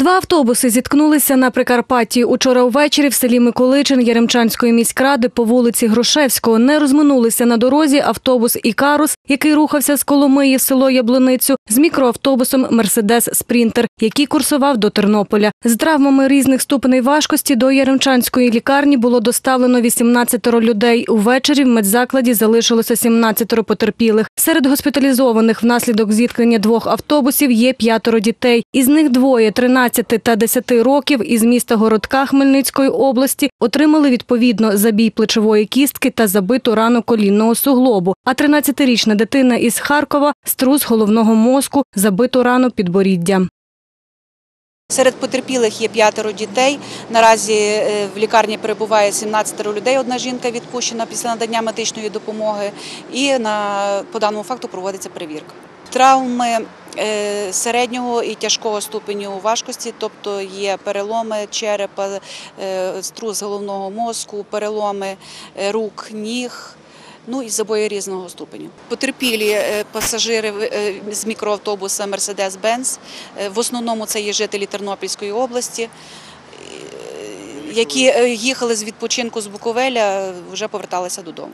Два автобуси зіткнулися на Прикарпатті. Учора увечері в селі Миколичин Яремчанської міськради по вулиці Грушевського не розминулися на дорозі автобус «Ікарус», який рухався з Коломиї в село Яблуницю, з мікроавтобусом «Мерседес Спрінтер», який курсував до Тернополя. З травмами різних ступеней важкості до Яремчанської лікарні було доставлено 18 людей. Увечері в медзакладі залишилося 17 потерпілих. Серед госпіталізованих внаслідок зіткнення двох автобусів є п'ятеро дітей. Із них двоє 13 та 10 років із міста Городка Хмельницької області отримали відповідно забій плечової кістки та забиту рану колінного суглобу. А 13-річна дитина із Харкова струс головного мозку, забиту рану підборіддя. Серед потерпілих є п'ятеро дітей. Наразі е, в лікарні перебуває 17 людей. Одна жінка відпущена після надання медичної допомоги. І на по даному факту проводиться перевірка. Травми е, середнього і тяжкого ступеню важкості, тобто є переломи черепа, е, струс головного мозку, переломи рук, ніг. Ну і забої різного ступеню. Потерпілі е, пасажири е, з мікроавтобуса. Е, В основному це є жителі Тернопільської області, е, які їхали з відпочинку з Буковеля, вже поверталися додому.